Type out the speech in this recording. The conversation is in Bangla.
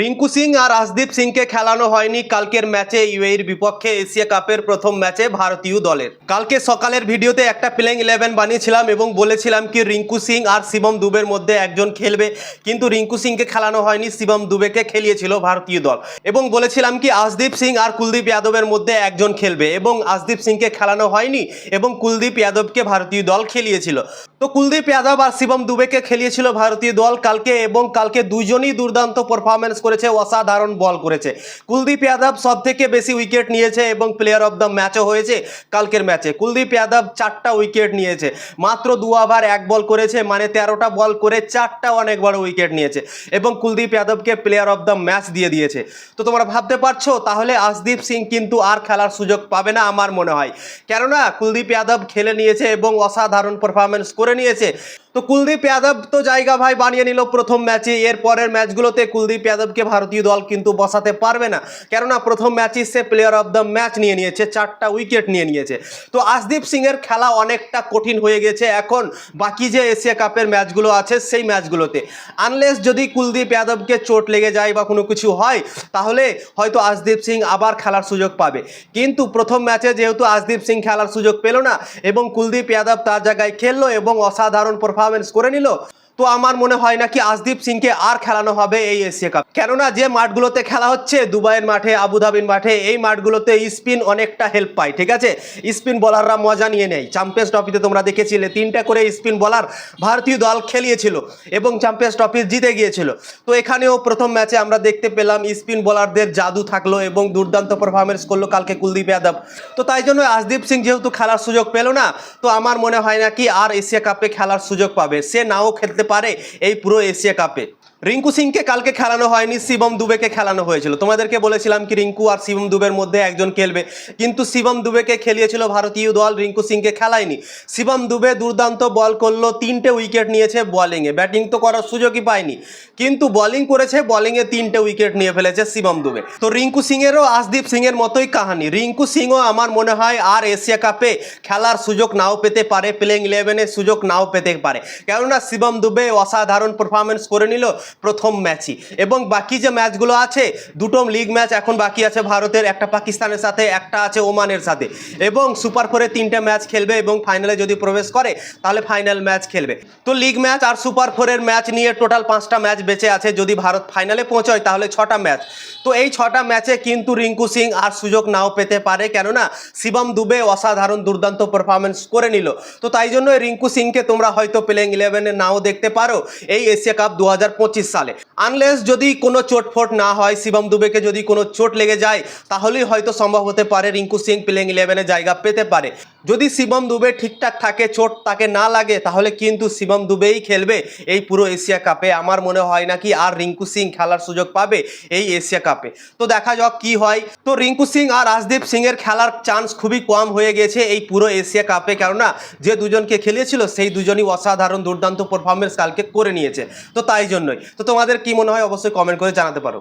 রিঙ্কু সিং আর রাজদীপ সিংকে খেলানো হয়নি কালকের ম্যাচে ইউএইর বিপক্ষে এশিয়া কাপের প্রথম ম্যাচে ভারতীয় দলের। কালকে সকালের ভিডিওতে একটা প্লেইং ইলেভেন বানিয়েছিলাম এবং বলেছিলাম কি রিঙ্কু সিং আর শিবম দুবের মধ্যে একজন খেলবে, কিন্তু রিঙ্কু সিংকে খেলানো হয়নি, শিবম দুবেকে খেলিয়েছিল ভারতীয় দল। এবং বলেছিলাম কি আজদীপ সিং আর কুলদীপ যাদবের মধ্যে একজন খেলবে এবং আজদীপ সিংকে খেলানো হয়নি এবং কুলদীপ যাদবকে ভারতীয় দল খেলিয়েছিল। তো কুলদীপ যাদব আর শিবম দুবেকে খেলিয়েছিল ভারতীয় দল কালকে এবং কালকে দুজনই দুর্দান্ত পারফরমেন্স করেছে, অসাধারণ বল করেছে। কুলদীপ যাদব সব থেকে বেশি উইকেট নিয়েছে এবং প্লেয়ার অফ দ্য ম্যাচও হয়েছে কালকের ম্যাচে কুলদীপ যাদব চারটা উইকেট নিয়েছে, মাত্র দু ওভার এক বল করেছে মানে তেরোটা বল করে চারটা অনেক বড় উইকেট নিয়েছে এবং কুলদীপ যাদবকে প্লেয়ার অফ দ্য ম্যাচ দিয়ে দিয়েছে। তো তোমরা ভাবতে পারছ, তাহলে আশদীপ সিং কিন্তু আর খেলার সুযোগ পাবে না আমার মনে হয়। কেননা কুলদীপ যাদব খেলে নিয়েছে এবং অসাধারণ পারফরমেন্স করে নিয়েছে। তো কুলদীপ যাদব তো জায়গা ভাই বানিয়ে নিল প্রথম ম্যাচে এর পরের ম্যাচগুলোতে কুলদীপ যাদবকে ভারতীয় দল কিন্তু বসাতে পারবে না। কেননা প্রথম ম্যাচই সে প্লেয়ার অফ দ্য ম্যাচ নিয়ে নিয়েছে, চারটা উইকেট নিয়ে নিয়েছে। তো আশদীপ সিংয়ের খেলা অনেকটা কঠিন হয়ে গেছে। এখন বাকি যে এশিয়া কাপের ম্যাচগুলো আছে, সেই ম্যাচগুলোতে। আনলেস যদি কুলদীপ যাদবকে চোট লেগে যায় বা কোনো কিছু হয়, তাহলে হয়তো আশদীপ সিং আবার খেলার সুযোগ পাবে। কিন্তু প্রথম ম্যাচে যেহেতু আশদীপ সিং খেলার সুযোগ পেল না, এবং কুলদীপ যাদব তার জায়গায় খেললো এবং অসাধারণ পারফরমেন্স করে নিল তো আমার মনে হয় না কি আশদীপ সিংকে আর খেলানো হবে এই এশিয়া কাপ? কেননা যে মাঠগুলোতে খেলা হচ্ছে, দুবাইয়ের মাঠে, আবুধাবির মাঠে, এই মাঠগুলোতে স্পিন অনেকটা হেল্প পায়, ঠিক আছে? স্পিন বলাররা মজা নিয়ে নেয়। চ্যাম্পিয়ন্স ট্রফিতে তোমরা দেখেছিলে, তিনটা করে স্পিন বলার ভারতীয় দল খেলিয়েছিল এবং চ্যাম্পিয়ন্স ট্রফি জিতে গিয়েছিল। তো এখানেও প্রথম ম্যাচে আমরা দেখতে পেলাম, স্পিন বলারদের জাদু থাকল এবং দুর্দান্ত পারফরমেন্স করল কালকে কুলদীপ যাদব। তো তাই জন্য আশদীপ সিং যেহেতু খেলার সুযোগ পেল না, তো আমার মনে হয় না কি আর এশিয়া কাপে খেলার সুযোগ পাবে। সে নাও খেলতে পারে এই পুরো এশিয়া কাপে। রিঙ্কু সিংকে কালকে খেলানো হয়নি, শিবম দুবেকে খেলানো হয়েছিল। তোমাদেরকে বলেছিলাম কি রিঙ্কু আর শিবম দুবের মধ্যে একজন খেলবে। কিন্তু শিবম দুবেকে খেলিয়েছিল ভারতীয় দল, রিঙ্কু সিংকে খেলায়নি। শিবম দুবে দুর্দান্ত বল করল, তিনটে উইকেট নিয়েছে বোলিংয়ে ব্যাটিং তো করার সুযোগই পায়নি। কিন্তু বোলিং করেছে বোলিংয়ে তিনটে উইকেট নিয়ে ফেলেছে শিবম দুবে। তো রিঙ্কু সিংয়েরও আশদীপ সিংয়ের মতোই কাহানি। রিঙ্কু সিংও আমার মনে হয় আর এশিয়া কাপে খেলার সুযোগ নাও পেতে পারে প্লেইং ইলেভেনের সুযোগ নাও পেতে পারে। কেননা শিবম দুবে অসাধারণ পারফরমেন্স করে নিল। প্রথম ম্যাচই। এবং বাকি যে ম্যাচগুলো আছে, দুটো লিগ ম্যাচ এখন বাকি আছে ভারতের, একটা পাকিস্তানের সাথে, একটা আছে ওমানের সাথে। এবং সুপার ফোরে তিনটে ম্যাচ খেলবে এবং ফাইনালে যদি প্রবেশ করে, তাহলে ফাইনাল ম্যাচ খেলবে। তো লিগ ম্যাচ আর সুপার ফোরের ম্যাচ নিয়ে টোটাল পাঁচটা ম্যাচ বেঁচে আছে। যদি ভারত ফাইনালে পৌঁছয়, তাহলে ছটা ম্যাচ তো এই ছটা ম্যাচে কিন্তু রিঙ্কু সিং আর সুযোগ নাও পেতে পারে। কেননা, শিবম দুবে অসাধারণ দুর্দান্ত পারফরমেন্স করে নিল। তো তাই জন্য রিঙ্কু সিংকে তোমরা হয়তো প্লেইং ইলেভেনে নাও দেখতে পারো। এই এশিয়া কাপ দু হাজার পঁচিশ সালে। আনলেস যদি কোনো চোটফোট না হয়, শিবম দুবেকে যদি কোনো চোট লেগে যায়, তাহলেই হয়তো সম্ভব হতে পারে রিঙ্কু সিং প্লেইং ইলেভেনে জায়গা পেতে পারে। যদি শিবম দুবে ঠিকঠাক থাকে, চোট তাকে না লাগে, তাহলে কিন্তু শিবম দুবেই খেলবে। এই পুরো এশিয়া কাপে আমার মনে হয় না কি আর রিঙ্কু সিং খেলার সুযোগ পাবে এই এশিয়া কাপে। তো দেখা যাক কি হয়। তো রিঙ্কু সিং আর রাজদীপ সিং এর খেলার চান্স খুবই কম হয়ে গেছে এই পুরো এশিয়া কাপে, কেননা যে দুজনকে খেলিয়েছিল, সেই দুজনই অসাধারণ দুর্দান্ত পারফরমেন্স কালকে করে নিয়েছে। তো তাই জন্যই। তো তোমাদের কি মনে হয়, অবশ্যই কমেন্ট করে জানাতে পারো।